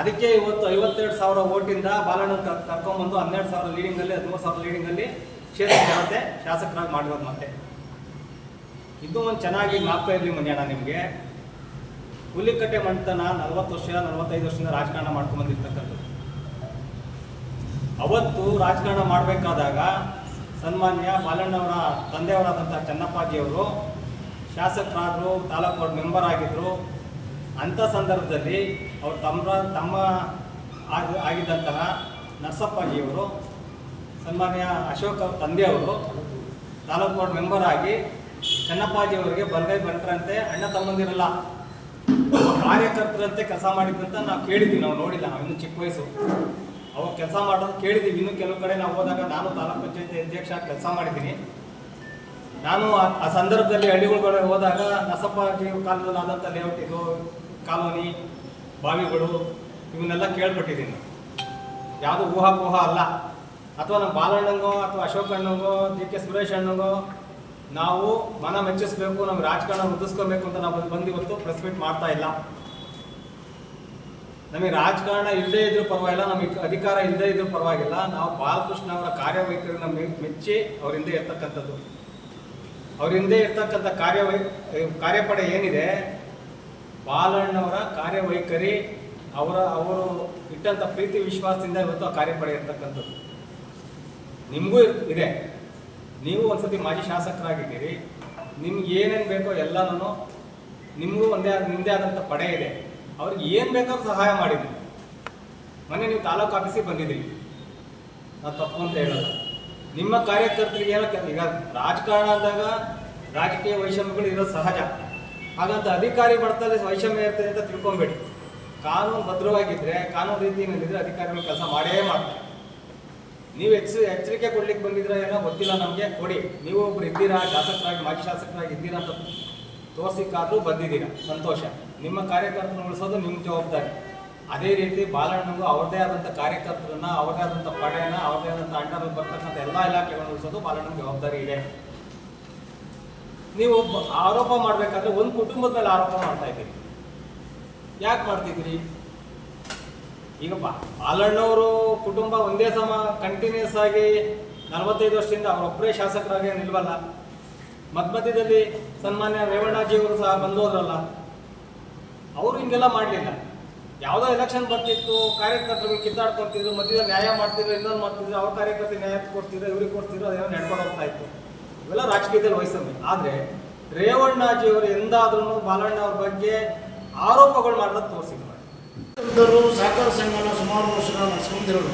ಅದಕ್ಕೆ ಇವತ್ತು ಐವತ್ತೆರಡು ಸಾವಿರ ಓಟಿಂದ ಬಾಲಣ್ಣ ಕರ್ಕೊಂಡ್ಬಂದು ಹನ್ನೆರಡು ಸಾವಿರ ಲೀಡಿಂಗಲ್ಲಿ ಹದಿಮೂರು ಸಾವಿರ ಲೀಡಿಂಗಲ್ಲಿ ಕ್ಷೇತ್ರ ಜನತೆ ಶಾಸಕರಾಗಿ ಮಾಡಿರೋದು ಮತ್ತೆ. ಇದು ಒಂದು ಚೆನ್ನಾಗಿ ಜ್ಞಾಪಕ ಇರಲಿ ಮನ್ಯಾಣ ನಿಮಗೆ. ಹುಲಿಕಟ್ಟೆ ಮಂಟನ ನಲವತ್ತು ವರ್ಷ, ನಲವತ್ತೈದು ವರ್ಷದಿಂದ ರಾಜಕಾರಣ ಮಾಡ್ಕೊಂಡು ಬಂದಿರ್ತಕ್ಕಂಥದ್ದು. ಅವತ್ತು ರಾಜಕಾರಣ ಮಾಡಬೇಕಾದಾಗ ಸನ್ಮಾನ್ಯ ಬಾಲಣ್ಣವರ ತಂದೆಯವರಾದಂಥ ಚನ್ನಪ್ಪಾಜಿಯವರು ಶಾಸಕರಾದರು ತಾಲೂಕು ಬೋರ್ಡ್ ಮೆಂಬರ್ ಆಗಿದ್ದರು ಅಂಥ ಸಂದರ್ಭದಲ್ಲಿ ಅವ್ರ ತಮ್ಮ ತಮ್ಮ ಆಗಿ, ಆಗಿದ್ದಂತಹ ನರಸಪ್ಪಾಜಿಯವರು, ಸನ್ಮಾನ್ಯ ಅಶೋಕ್ ಅವ್ರ ತಂದೆಯವರು ತಾಲೂಕು ಬೋರ್ಡ್ ಮೆಂಬರ್ ಆಗಿ ಚನ್ನಪ್ಪಾಜಿಯವರಿಗೆ ಬಲಗೈ ಬಂಟ್ರಂತೆ ಅಣ್ಣ ತಮ್ಮಂದಿರಲ್ಲ ಕಾರ್ಯಕರ್ತರಂತೆ ಕೆಲಸ ಮಾಡಿದ್ದಂತ ನಾವು ಕೇಳಿದ್ವಿ, ನಾವು ನೋಡಿಲ್ಲ, ನಾವು ಇನ್ನೂ ಚಿಕ್ಕ ವಯಸ್ಸು. ಅವಾಗ ಕೆಲಸ ಮಾಡೋದು ಕೇಳಿದೀವಿ. ಇನ್ನೂ ಕೆಲವು ಕಡೆ ನಾವು ಹೋದಾಗ ನಾನು ತಾಲೂಕ್ ಪಂಚಾಯತಿ ಅಧ್ಯಕ್ಷ ಕೆಲಸ ಮಾಡಿದ್ದೀನಿ. ನಾನು ಆ- ಸಂದರ್ಭದಲ್ಲಿ ಹಳ್ಳಿಗಳ ಹೋದಾಗ ನಸಪ್ಪ ಕಾಲದಲ್ಲಿ ಆದಂಥ ಲೇಔಟ್ ಇದು, ಕಾಲೋನಿ, ಬಾವಿಗಳು ಇವನ್ನೆಲ್ಲ ಕೇಳ್ಪಟ್ಟಿದ್ದೀನಿ. ಯಾವುದು ಊಹಾಪೋಹ ಅಲ್ಲ. ಅಥವಾ ನಮ್ಮ ಬಾಲಣ್ಣಂಗೋ ಅಥವಾ ಅಶೋಕ್ ಅಣ್ಣಂಗೋ ಡಿ ಕೆ ಸುರೇಶ್ ಅಣ್ಣಂಗೋ, ನಾವು ಮನ ಮೆಚ್ಚಿಸ್ಬೇಕು, ನಮ್ಮ ರಾಜಕಾರಣ ವೃದ್ಧಿಸ್ಕೋಬೇಕು ಅಂತ ನಾವು ಬಂದು ಇವತ್ತು ಪ್ರೆಸ್ ಮೀಟ್ ಮಾಡ್ತಾ ಇಲ್ಲ. ನಮಗೆ ರಾಜಕಾರಣ ಇಲ್ಲದೇ ಇದ್ರೂ ಪರವಾಗಿಲ್ಲ, ನಮಗೆ ಅಧಿಕಾರ ಇಲ್ಲದೇ ಇದ್ರೂ ಪರವಾಗಿಲ್ಲ. ನಾವು ಬಾಲಕೃಷ್ಣ ಅವರ ಕಾರ್ಯವೈಖರಿನ ಮೆಚ್ಚಿ ಅವ್ರ ಹಿಂದೆ ಇರ್ತಕ್ಕಂಥದ್ದು ಅವ್ರ ಹಿಂದೆ ಇರ್ತಕ್ಕಂಥ ಕಾರ್ಯವೈ, ಕಾರ್ಯಪಡೆ ಏನಿದೆ, ಬಾಲಣ್ಣವರ ಕಾರ್ಯವೈಖರಿ, ಅವರ, ಅವರು ಇಟ್ಟಂಥ ಪ್ರೀತಿ ವಿಶ್ವಾಸದಿಂದ ಇವತ್ತು ಆ ಕಾರ್ಯಪಡೆ ಇರ್ತಕ್ಕಂಥದ್ದು ನಿಮಗೂ ಇದೆ. ನೀವು ಒಂದ್ಸತಿ ಮಾಜಿ ಶಾಸಕರಾಗಿದ್ದೀರಿ. ನಿಮ್ಗೆ ಏನೇನು ಬೇಕೋ ಎಲ್ಲನೂ ನಿಮಗೂ ಒಂದೇ ನಿಮ್ಮದೇ ಆದಂಥ ಪಡೆ ಇದೆ. ಅವ್ರಿಗೆ ಏನು ಬೇಕಾದ್ರೂ ಸಹಾಯ ಮಾಡಿದ್ರಿ. ಮೊನ್ನೆ ನೀವು ತಾಲೂಕು ಆಫೀಸಿಗೆ ಬಂದಿದ್ರಿ. ನಾವು ತಪ್ಪು ಅಂತ ಹೇಳಲ್ಲ ನಿಮ್ಮ ಕಾರ್ಯಕರ್ತರಿಗೆ ಏನೋ ಈಗ ರಾಜಕಾರಣ ಅಂದಾಗ ರಾಜಕೀಯ ವೈಷಮ್ಯಗಳು ಇರೋದು ಸಹಜ. ಹಾಗಂತ ಅಧಿಕಾರಿ ಬರ್ತಾರೆ ವೈಷಮ್ಯ ಇರ್ತದೆ ಅಂತ ತಿಳ್ಕೊಬೇಡಿ. ಕಾನೂನು ಭದ್ರವಾಗಿದ್ದರೆ ಕಾನೂನು ರೀತಿ ಏನಿದ್ರೆ ಅಧಿಕಾರಿಗಳು ಕೆಲಸ ಮಾಡೇ ಮಾಡ್ತಾರೆ. ನೀವು ಎಚ್ಚ, ಎಚ್ಚರಿಕೆ ಕೊಡ್ಲಿಕ್ಕೆ ಬಂದಿದ್ರೆ ಏನೋ ಗೊತ್ತಿಲ್ಲ ನಮಗೆ, ಕೊಡಿ. ನೀವು ಒಬ್ರು ಇದ್ದೀರಾ, ಶಾಸಕರಾಗಿ, ಮಾಜಿ ಶಾಸಕರಾಗಿ ಇದ್ದೀರಾ ಅಂತ ತೋರ್ಸಿಕ್ಕಾದ್ರೂ ಬಂದಿದ್ದೀರಾ. ಸಂತೋಷ. ನಿಮ್ಮ ಕಾರ್ಯಕರ್ತರನ್ನ ಉಳಿಸೋದು ನಿಮ್ಮ ಜವಾಬ್ದಾರಿ. ಅದೇ ರೀತಿ ಬಾಲಣ್ಣಗೂ ಅವ್ರದೇ ಆದಂಥ ಕಾರ್ಯಕರ್ತರನ್ನ ಅವ್ರದೇ ಆದಂಥ ಪಡೆಯನ್ನ ಅವ್ರದೇ ಆದಂಥ ಅಂಡರ್ ಬರ್ತಕ್ಕಂಥ ಎಲ್ಲ ಇಲಾಖೆಗಳನ್ನು ಉಳಿಸೋದು ಬಾಲಣ್ಣನ ಜವಾಬ್ದಾರಿ ಇದೆ. ನೀವು ಆರೋಪ ಮಾಡಬೇಕಾದ್ರೆ ಒಂದು ಕುಟುಂಬದ ಮೇಲೆ ಆರೋಪ ಮಾಡ್ತಾ ಇದ್ದೀರಿ. ಯಾಕೆ ಮಾಡ್ತಿದ್ದೀರಿ? ಈಗ ಬಾಲಣ್ಣವರು ಕುಟುಂಬ ಒಂದೇ ಸಮ ಕಂಟಿನ್ಯೂಸ್ ಆಗಿ ನಲವತ್ತೈದು ವರ್ಷದಿಂದ ಅವರೊಬ್ಬರೇ ಶಾಸಕರಾಗಿ ನಿಲ್ವಲ್ಲ. ಮಧ್ಯ ಮಧ್ಯದಲ್ಲಿ ಸನ್ಮಾನ್ಯ ರೇವಣ್ಣಾಜಿಯವರು ಸಹ ಬಂದೋದ್ರಲ್ಲ. ಅವರು ಹಿಂಗೆಲ್ಲ ಮಾಡಲಿಲ್ಲ. ಯಾವುದೋ ಎಲೆಕ್ಷನ್ ಬರ್ತಿತ್ತು, ಕಾರ್ಯಕರ್ತರು ಕಿತ್ತಾಡ್ಕೊತಿದ್ರು ಮಧ್ಯದಲ್ಲಿ ನ್ಯಾಯ ಮಾಡ್ತಿದ್ರು, ಇನ್ನೊಂದು ಮಾಡ್ತಿದ್ರು, ಅವ್ರ ಕಾರ್ಯಕರ್ತರು ನ್ಯಾಯ ಕೊಡ್ತಿದ್ರು, ಇವ್ರಿಗೆ ಕೊಡ್ತಿದ್ರು, ಅದೇನೋ ನಡ್ಕೊಂಡು ಹೋಗ್ತಾ ಇತ್ತು. ಇವೆಲ್ಲ ರಾಜಕೀಯದಲ್ಲಿ ವಹಿಸಮ್ಮೆ ಆದರೆ ರೇವಣ್ಣಾಜಿಯವರು ಎಂದಾದ್ರೂ ಬಾಲಣ್ಣ ಅವ್ರ ಬಗ್ಗೆ ಆರೋಪಗಳು ಮಾಡೋದು ತೋರಿಸಿದ್ರು ಸಹಕಾರ ಸಂಘನ ಸುಮಾರು ವರ್ಷಗಳ ನಡೆಸ್ಕೊಂಡಿರೋರು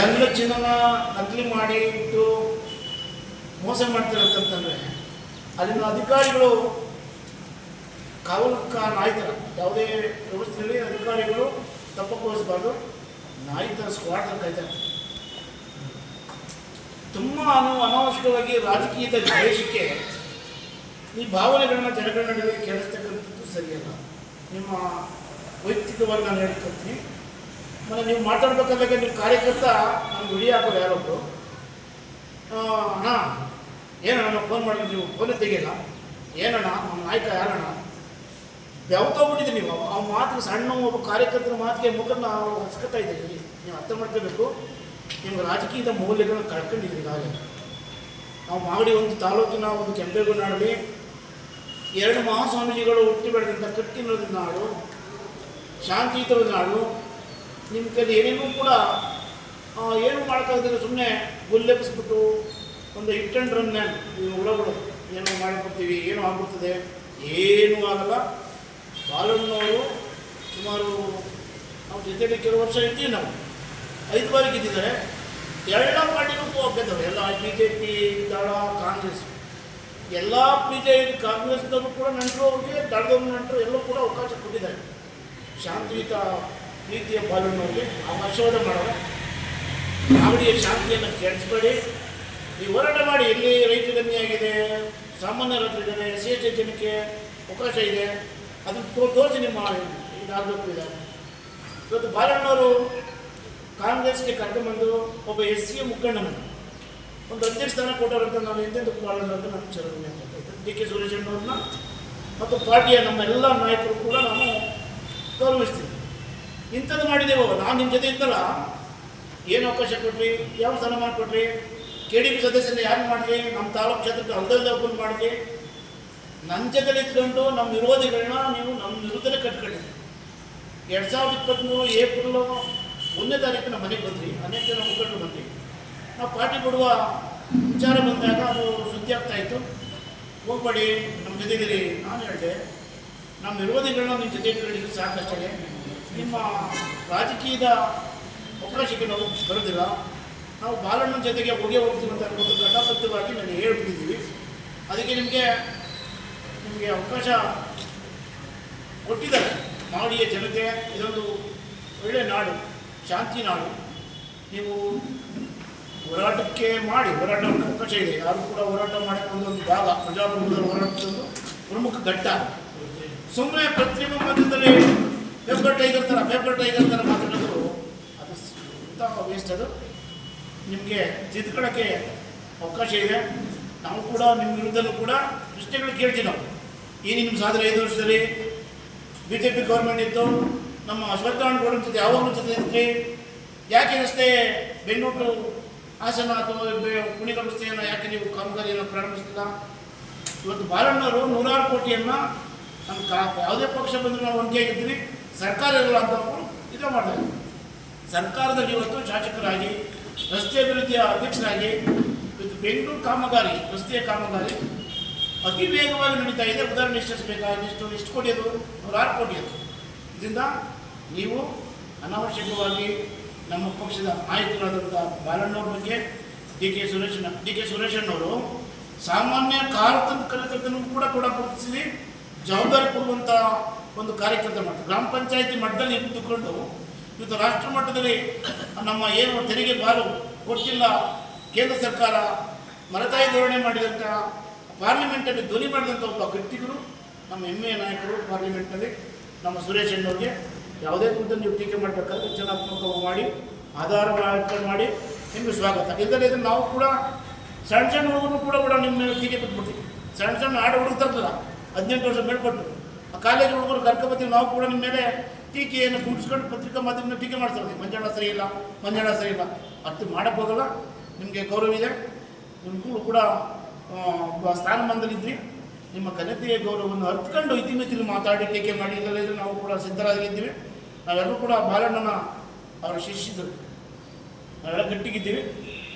ಎಲ್ಲ ಚಿನ್ನನ ನಕಲಿ ಮಾಡಿ ಇಟ್ಟು ಮೋಸ ಮಾಡ್ತಿರತ್ತಂತಂದ್ರೆ ಅಲ್ಲಿನ ಅಧಿಕಾರಿಗಳು ಕಾವಲು ಕಾ ನಾಯಿತರ ಯಾವುದೇ ವ್ಯವಸ್ಥೆಯಲ್ಲಿ ಅಧಿಕಾರಿಗಳು ತಪ್ಪು ನಾಯಕರ ಸ್ಕ್ವಾಡ್ ಕಾಯ್ತಾರೆ ತುಂಬ ಅನು, ಅನಾವಶ್ಯಕವಾಗಿ ರಾಜಕೀಯದ ದ್ವೇಷಕ್ಕೆ ಈ ಭಾವನೆಗಳನ್ನ ಜನಗಳ ನಡುವೆ ಕೇಳಿಸ್ತಕ್ಕಂಥದ್ದು ಸರಿಯಲ್ಲ ನಿಮ್ಮ ವೈಯಕ್ತಿಕವಾಗಿ ನಾನು ಹೇಳ್ಕೊತೀನಿ ಮತ್ತೆ ನೀವು ಮಾತಾಡ್ಬೇಕಾದಾಗ ನಿಮ್ಮ ಕಾರ್ಯಕರ್ತ ನಾನು ವಿಡಿಯೋ ಹಾಕೋದು ಯಾರೊಬ್ಬರು ಅಣ್ಣ, ಏನಣ್ಣ ಫೋನ್ ಮಾಡಿದ್ರೆ ನೀವು ಫೋನೇ ತೆಗಿಯಲ್ಲ? ಏನಣ್ಣ, ನಮ್ಮ ನಾಯಕ ಯಾರಣ್ಣ? ಬೆವತೋಗ್ಬಿಟ್ಟಿದೆ ನೀವು. ಆ ಮಾತಿಗೆ ಸಣ್ಣ ಒಬ್ಬ ಕಾರ್ಯಕರ್ತರ ಮಾತಿಗೆ ಮುಖನ ಹೊಸ್ಕೊತಾ ಇದ್ದೀರಿ. ನೀವು ಅರ್ಥ ಮಾಡ್ಕೋಬೇಕು. ನಿಮ್ಗೆ ರಾಜಕೀಯದ ಮೌಲ್ಯಗಳನ್ನ ಕಳ್ಕೊಂಡಿದ್ದೀರಿ ಹಾಗೆ ನಾವು ಮಾಗಡಿ ಒಂದು ತಾಲೂಕಿನ ಒಂದು ಕೆಂಪೇಗೌಡನಾಡಲಿ ಎರಡು ಮಹಾಸ್ವಾಮೀಜಿಗಳು ಹುಟ್ಟಿ ಬೆಳೆದಂಥ ಕಟ್ಟಿನದ ನಾಡು, ಶಾಂತಿಯುತವಾದ ನಾಡು. ನಿಮ್ಮ ಕೈಲಿ ಏನೇನೂ ಕೂಡ ಏನು ಮಾಡೋಕ್ಕಾಗದಿಲ್ಲ ಸುಮ್ಮನೆ ಗುಲ್ಲೆಪ್ಪಿಸ್ಬಿಟ್ಟು ಒಂದು ಹಿಟ್ ಆ್ಯಂಡ್ ರನ್ ಮ್ಯಾನ್. ಈ ಹುಳಗಳು ಏನೋ ಮಾಡಿಕೊಡ್ತೀವಿ ಏನೋ ಆಗ್ಬಿಡ್ತದೆ. ಏನೂ ಆಗಲ್ಲ. ಬಾಲಣ್ಣವರು ಸುಮಾರು ನಾವು ಜೊತೆಯಲ್ಲಿ ಕೆಲವು ವರ್ಷ ಇದ್ದೀವಿ ನಾವು. ಐದು ಬಾರಿ ಗೆದ್ದಿದ್ದಾರೆ. ಎಲ್ಲ ಪಾರ್ಟಿಗೂ ಗೆದ್ದವರು ಎಲ್ಲ ಬಿ ಜೆ ಪಿ ದಳ, ಕಾಂಗ್ರೆಸ್. ಎಲ್ಲ ಬಿ ಜೆ ಪಿ ಕಾಂಗ್ರೆಸ್ನವರು ಕೂಡ ನಂಟರು ಅವ್ರಿಗೆ, ದಳದವ್ರ ನಂಟರು ಎಲ್ಲರೂ ಕೂಡ ಅವಕಾಶ ಕೊಟ್ಟಿದ್ದಾರೆ. ಶಾಂತಿಯುತ ಪ್ರೀತಿಯ ಬಾಲಣ್ಣವ್ರಿಗೆ ಆಶೀರ್ವಾದ ಮಾಡೋಣ. ಅವರಿಗೆ ಶಾಂತಿಯನ್ನು ಕೆಡಿಸ್ಬೇಡಿ. ಈ ಹೋರಾಟ ಮಾಡಿ. ಎಲ್ಲಿ ರೈತರಿಗೆ ಆಗಿದೆ, ಸಾಮಾನ್ಯ ರೈತರಿದ್ದಾರೆ ಎಸ್ ಎಚ್ ಜನಕ್ಕೆ ಅವಕಾಶ ಇದೆ. ಅದನ್ನು ತೋರಿಸಿ ನಿಮ್ಮ ಇದಾಗಬೇಕು ಇದೆ. ಇವತ್ತು ಬಾಲಣ್ಣವರು ಕಾಂಗ್ರೆಸ್ಗೆ ಕರ್ಕೊಂಡ್ಬಂದು ಒಬ್ಬ ಎಸ್ ಸಿ ಮುಖಂಡನನ್ನು. ಒಂದು ಅಧ್ಯಕ್ಷ ಸ್ಥಾನ ಕೊಟ್ಟವರಂತ ನಾನು ಎಂದೆಂದಕ್ಕೂ ಬಾಳಣ್ಣ ಅಂತ ನಾನು ಚರಣ ಡಿ ಕೆ ಸುರೇಶಣ್ಣವ್ರನ್ನ ಮತ್ತು ಪಾರ್ಟಿಯ ನಮ್ಮ ಎಲ್ಲ ನಾಯಕರು ಕೂಡ ನಾನು ಗೌರವಿಸ್ತೀನಿ. ಇಂಥದ್ದು ಮಾಡಿದೆವು ನಾನು ನಿಮ್ಮ ಜೊತೆ ಇದ್ದಲ್ಲ. ಏನು ಅವಕಾಶ ಕೊಟ್ರಿ? ಯಾವ ಸ್ಥಾನಮಾನ ಕೊಟ್ರಿ? ಕೆ ಡಿ ಪಿ ಸದಸ್ಯನ ಯಾರು ಮಾಡಲಿ ನಮ್ಮ ತಾಲೂಕು ಕ್ಷೇತ್ರಕ್ಕೆ ಅಲ್ದಲ್ದ ಒಬ್ಬರು ಮಾಡಿರಿ ನನ್ನ ನಮ್ಮ ವಿರೋಧಿಗಳನ್ನ ನೀವು ನಮ್ಮ ವಿರುದ್ಧನೇ ಕಟ್ಕೊಳ್ಳಿ. ಎರಡು ಸಾವಿರದ ಇಪ್ಪತ್ತ್ಮೂರು ಏಪ್ರಿಲು ಒಂದನೇ ತಾರೀಕು ನಮ್ಮ ಮನೆಗೆ ಬಂದ್ರಿ ಅನೇಕ ಜನ ಮುಖಂಡರು ಬಂದ್ರಿ ನಾವು ಪಾರ್ಟಿ ಕೊಡುವ ವಿಚಾರ ಬಂದಾಗ ಅದು ಸುದ್ದಿ ಆಗ್ತಾ ಇತ್ತು. ಹೋಗ್ಬೇಡಿ ನಮ್ಮ ಜೊತೆಗಿರಿ. ನಾನು ಹೇಳಿದೆ ನಮ್ಮ ವಿರೋಧಿಗಳನ್ನ ನಿಮ್ಮ ಜೊತೆ ಕೇಳಿದ್ರು ಸಾಕಷ್ಟೇ. ನಿಮ್ಮ ರಾಜಕೀಯದ ಅವಕಾಶಕ್ಕೆ ನಾವು ಬರೋದಿಲ್ಲ. ನಾವು ಬಾಲಣ್ಣನ ಜೊತೆಗೆ ಹೋಗೇ ಹೋಗ್ತೀವಿ ಅಂತ ಅನ್ಕೊಂಡು ನಾನು ಹೇಳ್ಬಿಟ್ಟಿದ್ದೀವಿ. ಅದಕ್ಕೆ ನಿಮಗೆ ನಿಮಗೆ ಅವಕಾಶ ಕೊಟ್ಟಿದ್ದಾರೆ. ಮಾಡಿಯ ಜನತೆ, ಇದೊಂದು ಒಳ್ಳೆಯ ನಾಡು, ಶಾಂತಿ ನಾಡು. ನೀವು ಹೋರಾಟಕ್ಕೆ ಮಾಡಿ ಹೋರಾಟ ಅವಕಾಶ ಇದೆ. ಯಾರು ಕೂಡ ಹೋರಾಟ ಮಾಡಕ್ಕೆ ಒಂದೊಂದು ಭಾಗ. ಪ್ರಜಾಪ್ರಭುತ್ವದ ಹೋರಾಟದೊಂದು ಪ್ರಮುಖ ಘಟ್ಟ. ಸುಮ್ಮನೆ ಪ್ರತಿಮ ಮಧ್ಯದಲ್ಲಿ ಪೇಪರ್ ಟೈಗರ್ ಥರ ಪೇಪರ್ ಟೈಗರ್ ಥರ ಮಾತಾಡೋದು ಅದು ಉತ್ತಮ ವೇಸ್ಟ್ ಅದು? ನಿಮಗೆ ತಿದ್ಕೊಳ್ಳೋಕ್ಕೆ ಅವಕಾಶ ಇದೆ. ನಾವು ಕೂಡ, ನಿಮ್ಮ ವಿರುದ್ಧನೂ ಕೂಡ ಪ್ರಶ್ನೆಗಳು ಕೇಳ್ತೀವಿ ನಾವು. ಈ ನಿಮ್ಮ ಸಾಧನೆ ಐದು ವರ್ಷದಲ್ಲಿ ಬಿ ಜೆ ಪಿ ಗೌರ್ಮೆಂಟ್ ಇತ್ತು. ನಮ್ಮ ಅಶ್ವತ್ಥಾಣಗೌಡ ಜೊತೆ ಯಾವಾಗಲೂ ಜೊತೆ ಇದ್ರಿ ಯಾಕೆ ರಸ್ತೆ ಬೆಂಗಳೂರು ಹಾಸನ ಅಥವಾ ಪುಣಿಕ ರಸ್ತೆಯನ್ನು ಯಾಕೆ ನೀವು ಕಾಮಗಾರಿಯನ್ನು ಪ್ರಾರಂಭಿಸ್ತಿಲ್ಲ ಇವತ್ತು ಬಾಲಣ್ಣವರು ನೂರಾರು ಕೋಟಿಯನ್ನು ನಮ್ಮ ಕಾ ಯಾವುದೇ ಪಕ್ಷ ಬಂದರೂ ನಾವು ಒಂಟಿಯಾಗಿದ್ದೀವಿ ಸರ್ಕಾರ ಇರಲ್ಲ ಅಂತ ಇದ್ರೆ ಇದು ಮಾಡ್ತಾರೆ ಸರ್ಕಾರದಲ್ಲಿ ಇವತ್ತು ಶಾಸಕರಾಗಿ, ರಸ್ತೆ ಅಭಿವೃದ್ಧಿಯ ಅಧ್ಯಕ್ಷರಾಗಿ ಇವತ್ತು ಬೆಂಗಳೂರು ಕಾಮಗಾರಿ, ರಸ್ತೆಯ ಕಾಮಗಾರಿ ಅತಿ ವೇಗವಾಗಿ ನಡೀತಾ ಇದೆ. ಉದಾಹರಣೆ ಎಷ್ಟು ಎಷ್ಟು ಕೋಟಿ ಅದು? ನೂರಾರು ಕೋಟಿ ಅದು. ಇದರಿಂದ ನೀವು ಅನಾವಶ್ಯಕವಾಗಿ ನಮ್ಮ ಪಕ್ಷದ ನಾಯಕರಾದಂಥ ಬಾಲಣ್ಣವ್ರ ಬಗ್ಗೆ D K Suresh D K ಸುರೇಶಣ್ಣವರು ಸಾಮಾನ್ಯ ಕಾರ್ಯಕರ್ತನೂ ಕೂಡ ಕೂಡ ಗುರುತಿಸಿ ಜವಾಬ್ದಾರಿ ಕೊಡುವಂಥ ಒಂದು ಕಾರ್ಯಕರ್ತ ಮಾಡ್ತಾರೆ ಗ್ರಾಮ ಪಂಚಾಯತಿ ಮಟ್ಟದಲ್ಲಿ ಇಟ್ಟುಕೊಂಡು ಇವತ್ತು ರಾಷ್ಟ್ರ ಮಟ್ಟದಲ್ಲಿ ನಮ್ಮ ಏನು ತೆರಿಗೆ ಬಾಲು ಕೊಟ್ಟಿಲ್ಲ, ಕೇಂದ್ರ ಸರ್ಕಾರ ಮರತಾಯಿ ಧೋರಣೆ ಮಾಡಿದಂಥ ಪಾರ್ಲಿಮೆಂಟಲ್ಲಿ ಧ್ವನಿ ಮಾಡಿದಂಥ ಒಬ್ಬ ವ್ಯಕ್ತಿಗಳು ನಮ್ಮ ಹೆಮ್ಮೆಯ ನಾಯಕರು ಪಾರ್ಲಿಮೆಂಟ್ನಲ್ಲಿ ನಮ್ಮ ಸುರೇಶ್ ಅಣ್ಣವ್ರಿಗೆ ಯಾವುದೇ ಕುರಿತು ನೀವು ಟೀಕೆ ಮಾಡಬೇಕಾದ್ರೆ ರಚನಾತ್ಮಕವಾಗಿ ಮಾಡಿ, ಆಧಾರ ಮಾಡಿ ನಿಮಗೆ ಸ್ವಾಗತ. ಇಲ್ಲದೇ ಇದ್ರೆ ನಾವು ಕೂಡ ಸಣ್ಣ ಸಣ್ಣ ಹುಡುಗರು ಕೂಡ ಕೂಡ ನಿಮ್ಮ ಟೀಕೆ ಬಿಟ್ಬಿಡ್ತೀವಿ ಸಣ್ಣ ಸಣ್ಣ ಆಡು ಹುಡುಗರು ತರ್ತಲ್ಲ ಹದಿನೆಂಟು ವರ್ಷ ಮೇಲ್ಪಟ್ಟು, ಆ ಕಾಲೇಜ್ ಹುಡುಗರು ಕರ್ಕೊಬತ್ತೀವಿ ನಾವು ಕೂಡ ನಿಮ್ಮ ಮೇಲೆ ಟೀಕೆಯನ್ನು ಕುಂಡಿಸ್ಕೊಂಡು ಪತ್ರಿಕಾ ಮಾಧ್ಯಮದ ಟೀಕೆ ಮಾಡ್ತಾರೆ. ಮಂಜಾಣ ಸರಿ ಇಲ್ಲ ಮಂಜಾಣ ಸರಿ ಇಲ್ಲ. ಅದು ಮಾಡಬಹುದಲ್ಲ ನಿಮಗೆ ಗೌರವ ಇದೆ. ನಿಮಗೂ ಕೂಡ ಸ್ಥಾನಮಾನದಲ್ಲಿದ್ರಿ ನಿಮ್ಮ ಘನತೆಯ ಗೌರವವನ್ನು ಅರ್ಥಕೊಂಡು ಇತಿಮಿತಿಲಿ ಮಾತಾಡಿ ಟೀಕೆ ಮಾಡಿ ಇಲ್ಲದಿದ್ದರೆ ನಾವು ಕೂಡ ಸಿದ್ಧರಾಗಿದ್ದೀವಿ. ನಾವೆಲ್ಲರೂ ಕೂಡ ಬಾಲಣ್ಣನ ಅವರ ಶಿಷ್ಯರು. ನಾವೆಲ್ಲ ಗಟ್ಟಿಗಿದ್ದೀವಿ.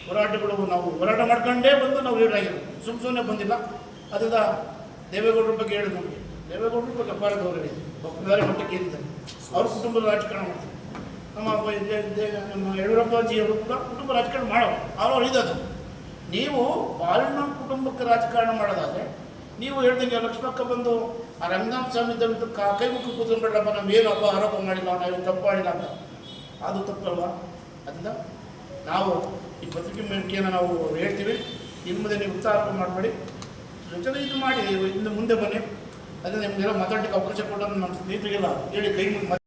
ಹೋರಾಟಗಳು ನಾವು ಹೋರಾಟ ಮಾಡ್ಕೊಂಡೇ ಬಂದು ನಾವು ಲೀಡರ್ ಸುಮ್ಮ ಸುಮ್ಮನೆ ಬಂದಿಲ್ಲ. ಅದರಿಂದ ದೇವೇಗೌಡರ ಬಗ್ಗೆ ಹೇಳಿದ್ರು ನಮಗೆ. ದೇವೇಗೌಡರ ಬಗ್ಗೆ ಅಪಾರ ಗೌರವ ಇದೆ. ಬೇರೆ ಮಟ್ಟಕ್ಕೆ ಏರಿದ್ದಾರೆ ಅವ್ರ ಕುಟುಂಬದ ರಾಜಕಾರಣ ಮಾಡ್ತಾರೆ. ನಮ್ಮ ನಮ್ಮ ಯಡಿಯೂರಪ್ಪಾಜಿಯವರು ಕೂಡ ಕುಟುಂಬ ರಾಜಕಾರಣ ಮಾಡೋರು ಅವ್ರವ್ರು ಇದ್ದದು ನೀವು ಬಾಲಣ್ಣ ಕುಟುಂಬಕ್ಕೆ ರಾಜಕಾರಣ ಮಾಡೋದಾದ್ರೆ ನೀವು ಹೇಳ್ದಂಗೆ ಲಕ್ಷ್ಮಕ್ಕ ಬಂದು, ಆ ರಂಗನಾಥ ಸ್ವಾಮಿ ಇದ್ದಂತ ಕಾ- ಕೈ ಮುಖ ಕೂತ್ಕೊಂಡ್ಬಿಡ್ರಪ್ಪ ನಾವು ಏನು ಹಬ್ಬ, ಆರೋಪ ಮಾಡಿಲ್ಲ, ನಾವು ತಪ್ಪು ಮಾಡಿಲ್ಲ ಅಂತ. ಅದು ತಪ್ಪಲ್ವಾ? ಅದರಿಂದ ನಾವು ಈ ಪತ್ರಿಕೆ ನಾವು ಹೇಳ್ತೀವಿ. ನಿಮ್ಮದೇ ನೀವು ಉತ್ಸಾಹ ಮಾಡಬೇಡಿ. ಜೊತೆ ಇದು ಮಾಡಿ, ಇನ್ನು ಮುಂದೆ ಬನ್ನಿ. ಅದೇ ನಿಮಗೆಲ್ಲ ಮಾತಾಡಲಿಕ್ಕೆ ಅವಕಾಶ ಕೊಟ್ಟು ನಮ್ಮ ಸ್ನೇಹಿತರಿಗೆಲ್ಲ ಹೇಳಿ, ಕೈ ಮುಗಿ